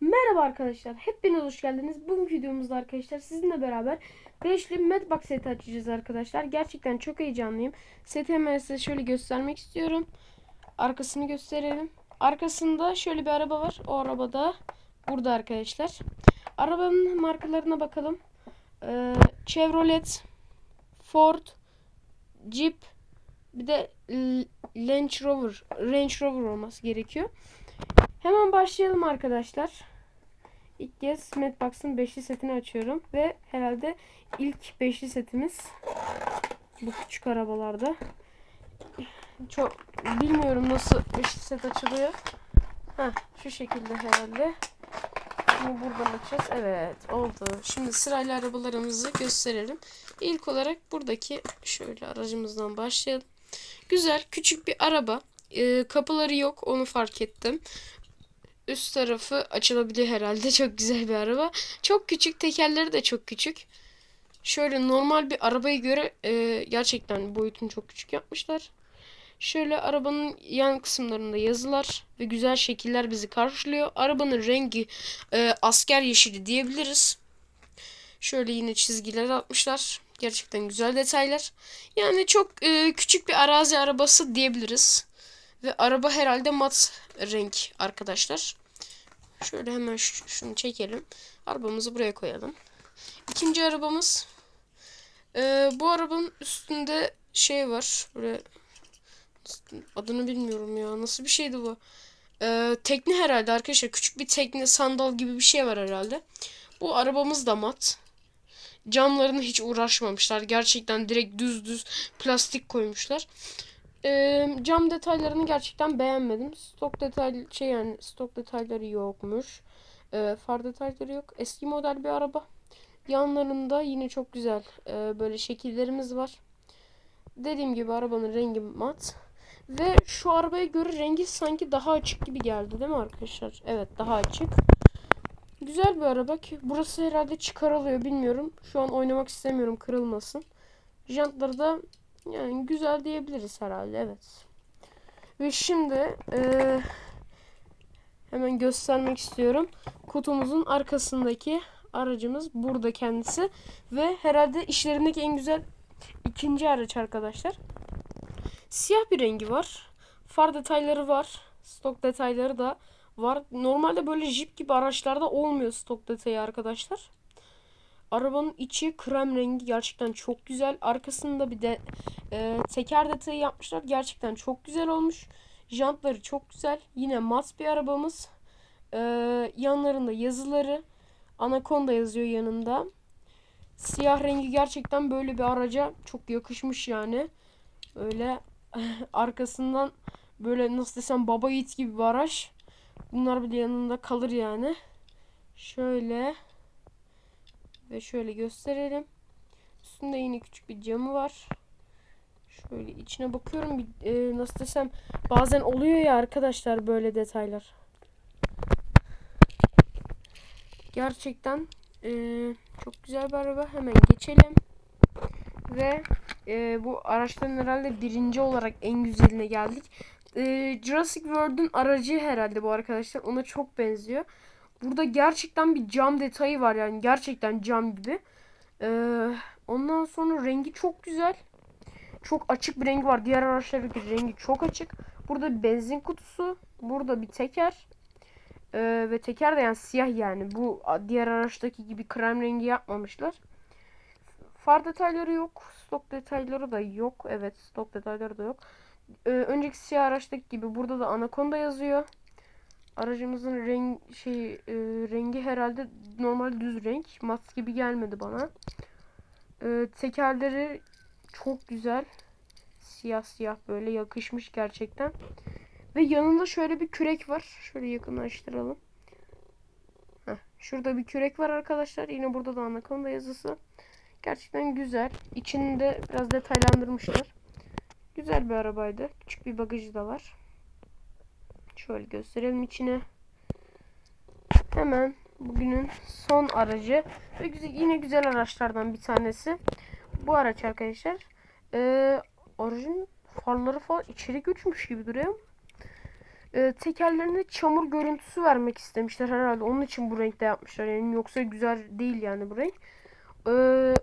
Merhaba arkadaşlar. Hepiniz hoş geldiniz. Bugünkü videomuzda arkadaşlar sizinle beraber beşli Medbox seti açacağız arkadaşlar. Gerçekten çok heyecanlıyım. Seti hemen size şöyle göstermek istiyorum. Arkasını gösterelim. Arkasında şöyle bir araba var. O arabada burada arkadaşlar. Arabanın markalarına bakalım. Ee, Chevrolet, Ford, Jeep, bir de Range Rover, Range Rover olması gerekiyor. Hemen başlayalım arkadaşlar. İlk kez Madbox'ın 5'li setini açıyorum ve herhalde ilk 5'li setimiz bu küçük arabalarda. Çok bilmiyorum nasıl 5'li set açılıyor. Heh, şu şekilde herhalde. Şimdi buradan açacağız. Evet oldu. Şimdi sırayla arabalarımızı gösterelim. İlk olarak buradaki şöyle aracımızdan başlayalım. Güzel küçük bir araba. Ee, kapıları yok onu fark ettim. Üst tarafı açılabiliyor herhalde. Çok güzel bir araba. Çok küçük. Tekerleri de çok küçük. Şöyle normal bir arabaya göre e, gerçekten boyutunu çok küçük yapmışlar. Şöyle arabanın yan kısımlarında yazılar ve güzel şekiller bizi karşılıyor. Arabanın rengi e, asker yeşili diyebiliriz. Şöyle yine çizgiler atmışlar. Gerçekten güzel detaylar. Yani çok e, küçük bir arazi arabası diyebiliriz. Ve araba herhalde mat renk arkadaşlar. Şöyle hemen şu- şunu çekelim. Arabamızı buraya koyalım. İkinci arabamız. Ee, bu arabanın üstünde şey var. Böyle adını bilmiyorum ya. Nasıl bir şeydi bu? Ee, tekne herhalde arkadaşlar. Küçük bir tekne sandal gibi bir şey var herhalde. Bu arabamız da mat. Camlarına hiç uğraşmamışlar. Gerçekten direkt düz düz plastik koymuşlar. Ee, cam detaylarını gerçekten beğenmedim. Stok detay şey yani stok detayları yokmuş. Ee, far detayları yok. Eski model bir araba. Yanlarında yine çok güzel e, böyle şekillerimiz var. Dediğim gibi arabanın rengi mat. Ve şu arabaya göre rengi sanki daha açık gibi geldi değil mi arkadaşlar? Evet daha açık. Güzel bir araba ki burası herhalde çıkarılıyor bilmiyorum. Şu an oynamak istemiyorum kırılmasın. Jantları da yani güzel diyebiliriz herhalde evet. Ve şimdi eee, hemen göstermek istiyorum. Kutumuzun arkasındaki aracımız burada kendisi. Ve herhalde işlerindeki en güzel ikinci araç arkadaşlar. Siyah bir rengi var. Far detayları var. Stok detayları da var. Normalde böyle jip gibi araçlarda olmuyor stok detayı arkadaşlar. Arabanın içi krem rengi gerçekten çok güzel. Arkasında bir de e, teker detayı yapmışlar. Gerçekten çok güzel olmuş. Jantları çok güzel. Yine mat bir arabamız. E, yanlarında yazıları. Anaconda yazıyor yanında. Siyah rengi gerçekten böyle bir araca çok yakışmış yani. Öyle arkasından böyle nasıl desem baba yiğit gibi bir araç. Bunlar bile yanında kalır yani. Şöyle ve şöyle gösterelim. Üstünde yine küçük bir camı var. Şöyle içine bakıyorum. Bir, e, nasıl desem bazen oluyor ya arkadaşlar böyle detaylar. Gerçekten e, çok güzel bir araba. Hemen geçelim. Ve e, bu araçların herhalde birinci olarak en güzeline geldik. E, Jurassic World'un aracı herhalde bu arkadaşlar. Ona çok benziyor. Burada gerçekten bir cam detayı var yani gerçekten cam gibi. Ee, ondan sonra rengi çok güzel. Çok açık bir rengi var. Diğer araçlardaki rengi çok açık. Burada bir benzin kutusu. Burada bir teker. Ee, ve teker de yani siyah yani. Bu diğer araçtaki gibi krem rengi yapmamışlar. Far detayları yok. Stok detayları da yok. Evet stok detayları da yok. Ee, önceki siyah araçtaki gibi burada da Anaconda yazıyor. Aracımızın renk şey e, rengi herhalde normal düz renk. Mat gibi gelmedi bana. E, tekerleri çok güzel. Siyah siyah böyle yakışmış gerçekten. Ve yanında şöyle bir kürek var. Şöyle yakınlaştıralım. Heh, şurada bir kürek var arkadaşlar. Yine burada da Anaconda yazısı. Gerçekten güzel. İçini de biraz detaylandırmışlar. Güzel bir arabaydı. Küçük bir bagajı da var. Şöyle gösterelim içine. Hemen bugünün son aracı ve güzel, yine güzel araçlardan bir tanesi. Bu araç arkadaşlar. Ee, aracın farları falan içeri göçmüş gibi duruyor. e, tekerlerine çamur görüntüsü vermek istemişler herhalde. Onun için bu renkte yapmışlar. Yani yoksa güzel değil yani bu renk. E,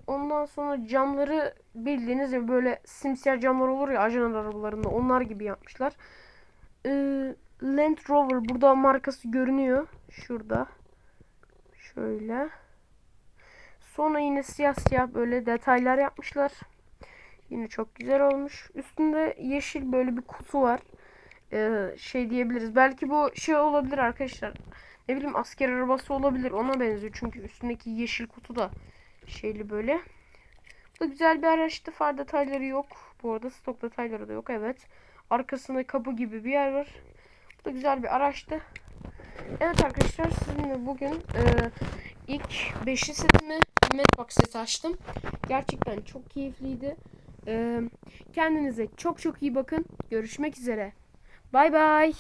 ondan sonra camları bildiğiniz gibi böyle simsiyah camlar olur ya ajan arabalarında onlar gibi yapmışlar. E, Land Rover burada markası görünüyor. Şurada. Şöyle. Sonra yine siyah siyah böyle detaylar yapmışlar. Yine çok güzel olmuş. Üstünde yeşil böyle bir kutu var. Ee, şey diyebiliriz. Belki bu şey olabilir arkadaşlar. Ne bileyim asker arabası olabilir. Ona benziyor. Çünkü üstündeki yeşil kutu da şeyli böyle. Bu da güzel bir araçtı. Far detayları yok. Bu arada stok detayları da yok. Evet. Arkasında kapı gibi bir yer var. Da güzel bir araçtı. Evet arkadaşlar sizinle bugün e, ilk 5'li setimi Medbox seti açtım. Gerçekten çok keyifliydi. E, kendinize çok çok iyi bakın. Görüşmek üzere. Bay bay.